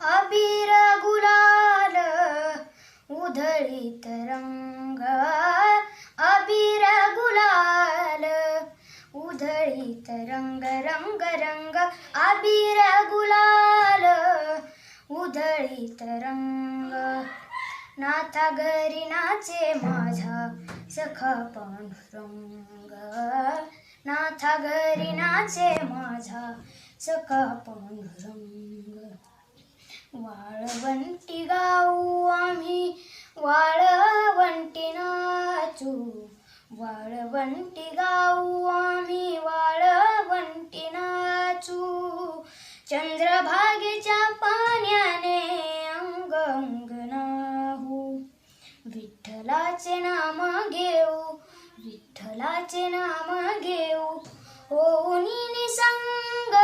अबीर गुलाल उधळीत रंग. अबीर गुलाल उधळीत रंग रंग रंग. अबीर गुलाल उधळीत रंग. नाथा घरी नाचे माझा सखा पांडुरंग नाथा घरी नाचे माझा सखा पांडुरंग वाळवंटी गाऊ आम्ही वाळवंटी नाचू. वाळवंटी गाऊ आम्ही वाळवंटी नाचू. चंद्रभागेच्या पाण्याने अंग अंग नाहू. विठ्ठलाचे नाम घेऊ विठ्ठलाचे नाम घेऊ. होऊन निसंग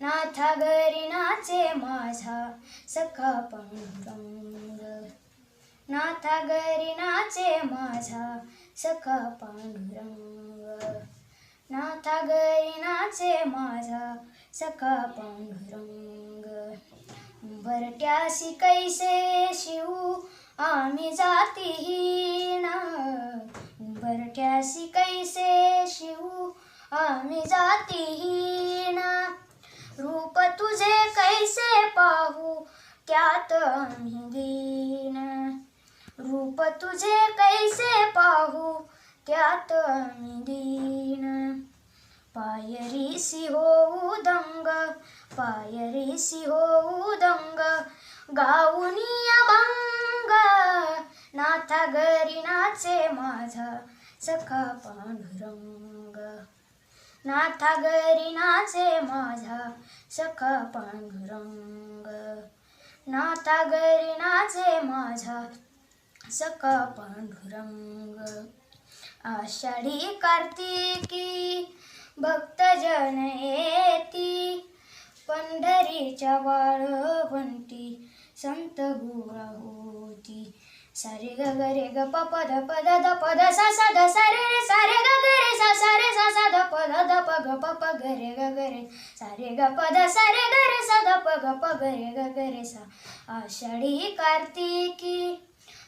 नाथा घरी नाचे माझा सखा पांडुरंग. नाथा घरी नाचे माझा सखा पांडुरंग. नाथा घरी नाचे माझा सखा पांडुरंग. भरट्याशी कैसे शिवू आम्ही जातीहीन. भरट्यासी कैसे शिवू आम्ही जातीहीन. रूप तुझे कैसे पाहू त्यात आम्ही दीन रूप तुझे कैसे पाहू त्यात आम्ही दीन पायरीसी होऊ दंग पायरीसी होऊ दंग गाऊनी अभंग नाथा घरी नाचे माझा सखा पांडुरंग. नाथा घरी नाचे माझा सखा पांडुरंग. नाथा घरी नाचे माझा सखा पांडुरंग. आषाढी कार्तिकी भक्तजन येती पंढरीच्या वाळवंटी संत गोळा होती. सारे ग ग रे ग प पद पद द पद सा सा ध रे ध प ग प प ग रे ग ग रे सा रे ग प ध सा रे ग रे सा ध प ग प ग रे ग ग रे सा। आषाढी कार्तिकी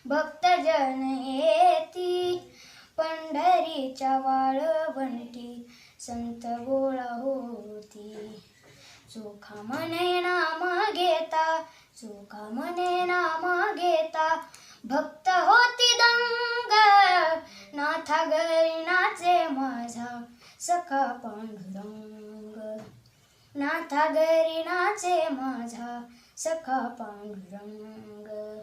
भक्तजन येती पंढरीच्या वाळवंटी संत गोळा होती। चोखा मने नाम घेता चोखा मने नाम घेता भक्त होती दंग सखा पांडुरंग. नाथा घरी नाचे माझा सखा पांडुरंग.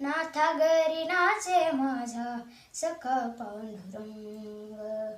नाथा घरी नाचे माझा सखा पांडुरंग.